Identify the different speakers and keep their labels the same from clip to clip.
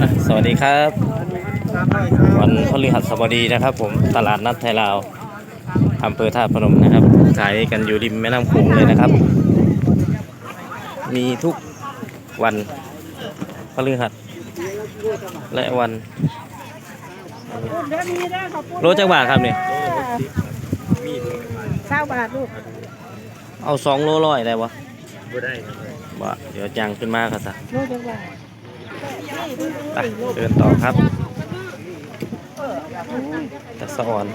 Speaker 1: อะสวัสดีครับ วันพฤหัสบดีนะครับ ผมตลาดนัดไทยลาวอำเภอท่าตุพนมนะครับขายกันอยู่ริมแม่น้ำโขงเลยนะครับ มีทุกวันพฤหัสและวันโลจักบาทครับเนี่ย
Speaker 2: เศร้าบาทลูก
Speaker 1: เอาสองโลร้อยได้วะ
Speaker 3: บ่ได้ครับ
Speaker 1: บ่เดี๋ยวจังขึ้นมาครับจ้ะ
Speaker 2: ลูกจังหวะ
Speaker 1: ไปเดินต่อครับแต่สะอ่อน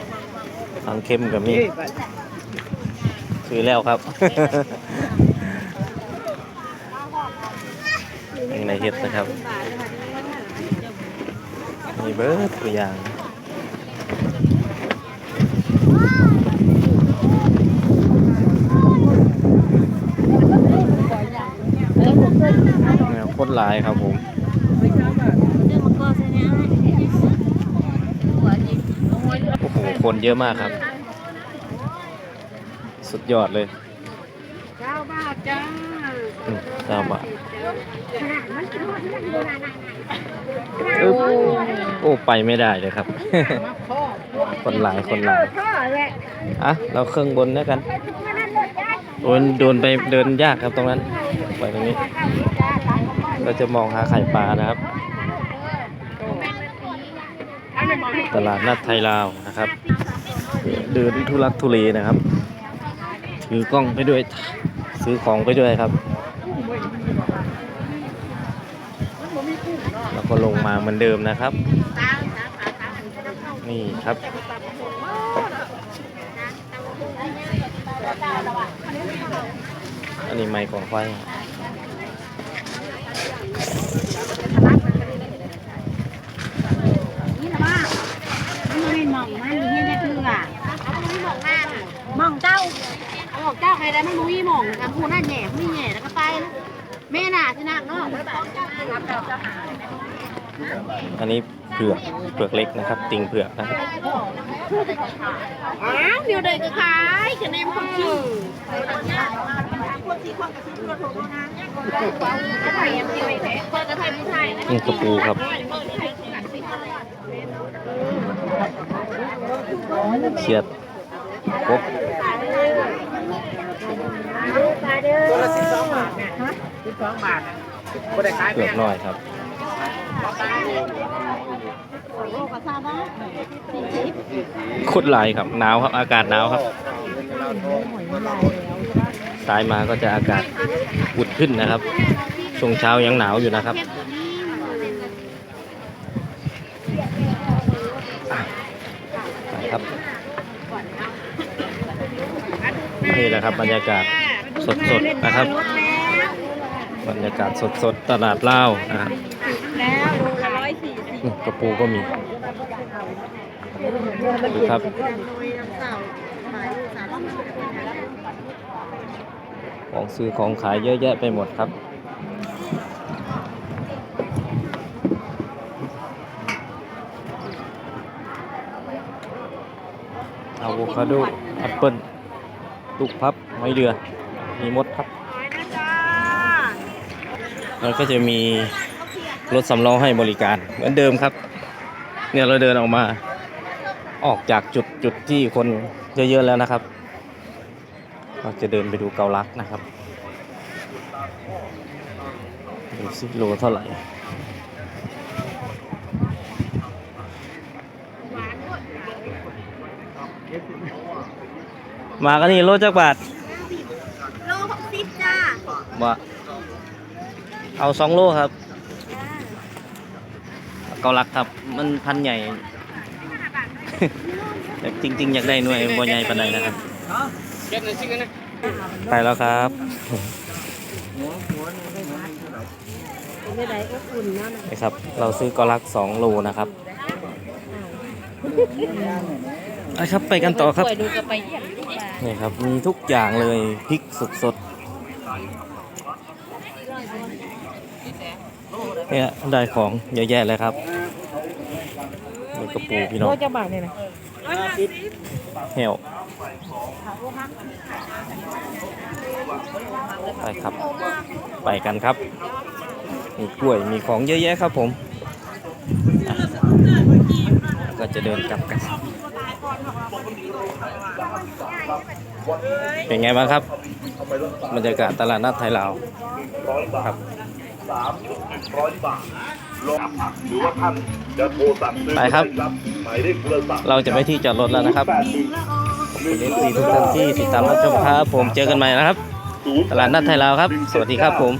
Speaker 1: ทางเข้มกับนี่คือแล้วครับในเฮ็ดนะครับมีเบิร์ดตัวอย่างแนวโคตรหลายครับผม โอ้โห คนเยอะมากครับ สุดยอดเลย
Speaker 2: เก้าบาทจ้า
Speaker 1: อืมเก้าบาทอึ๊บโอ้ไปไม่ได้เลยครับ คนหลายคนหลาย
Speaker 2: พ่อแหละ
Speaker 1: อะเราเครื่องบนแล้วกันโดนโดนไปเดินยากครับตรงนั้นไปตรงนี้ เราจะมองหาไข่ปลานะครับ ตลาดนัดไทยลาวนะครับ เดินทุลักทุเลนะครับ ถือกล้องไปด้วย ซื้อของไปด้วยครับ แล้วก็ลงมาเหมือนเดิมนะครับ นี่ครับอันนี้ไม้ของไฟ
Speaker 2: นี่นะว่ามันไม่ม องมันมีให้ได้คืออะเอาไม่มองหน้ามองเจ้าเอาบอกเจ้าใครได้ไม่รู้ยี่มองกันพูน่าแหน่ไม่แหน่แล้วก็ไปแม่น่ะที่นักเนาะ
Speaker 1: อันนี้เผือกเผือกเล็กนะครับ ติงเผือกนะครับ
Speaker 2: อ้าวเดี๋ยวเด็กก็ขายคะแนนคนชื่อ
Speaker 1: นี่กระปูครับ เขียดกบ
Speaker 3: ตัวละสิบสองบาทเนี่ยสิบสองบาทน่ะบ่ได้ขาย
Speaker 1: เผือกน้อยครับโคตรหลายครับหนาวครับ อากาศหนาวครับสายมาก็จะอากาศอุ่นขึ้นนะครับช่วงเช้ายังหนาวอยู่นะครับอะไป ครับนี่แหละครับบรรยากาศสดๆนะครับ บรรยากาศสดๆตลาดเล่านะครับกระปูก็มีดูครับของซื้อของขายเยอะแยะไปหมดครับ อะโวคาโดแอปเปิลลูกพับไม้เรือ มีมดครับ แล้วก็จะมีรถสำรองให้บริการเหมือนเดิมครับ เนี่ยเราเดินออกมา ออกจากจุดจุดที่คนเยอะๆแล้วนะครับเราจะเดินไปดูเกาลักนะครับดูสิโลเท่าไหร่ มากันนี่โลจักบาท
Speaker 2: โลหกสิบจ้า
Speaker 1: ว่าเอาสองโลครับเกาลักครับ มันพันใหญ่แต่จริง ๆ อยากได้หน่วยบ่ใหญ่ปานใดนะครับ
Speaker 3: เก็บหน่อยสิกันนะ
Speaker 1: ไปแล้วครับ
Speaker 2: ไม่ได้อบอุ่นเนาะ
Speaker 1: นะครับ เราซื้อเกาลักสองโลนะครับ ไปครับไปกันต่อครับ
Speaker 2: ป่วยดูก็ไปเยี่ยม
Speaker 1: นี่ครับมีทุกอย่างเลยพริกสดสดๆเนี่ยได้ของเยอะแยะเลยครับนี่กระปูพี่น้อง
Speaker 2: โลจะบาทเนี่ยนะ
Speaker 1: แหวไปครับ ไปกันครับ มีกล้วยมีของเยอะแยะครับผมอะแล้วก็จะเดินกลับกัน เป็นไงบ้างครับบรรยากาศตลาดนัดไทยลาวครับ
Speaker 4: หรือว่าท่านจะโทรสั่งซื้อ
Speaker 1: ไปครับ
Speaker 4: หมายเลขโทรศัพท์
Speaker 1: เราจะไปที่จอดรถแล้วนะครับขอบคุณเอฟซีทุกท่านที่ติดตามรับชมครับผมเจอกันใหม่นะครับ ตลาดนัดไทยลาวครับ สวัสดีครับผม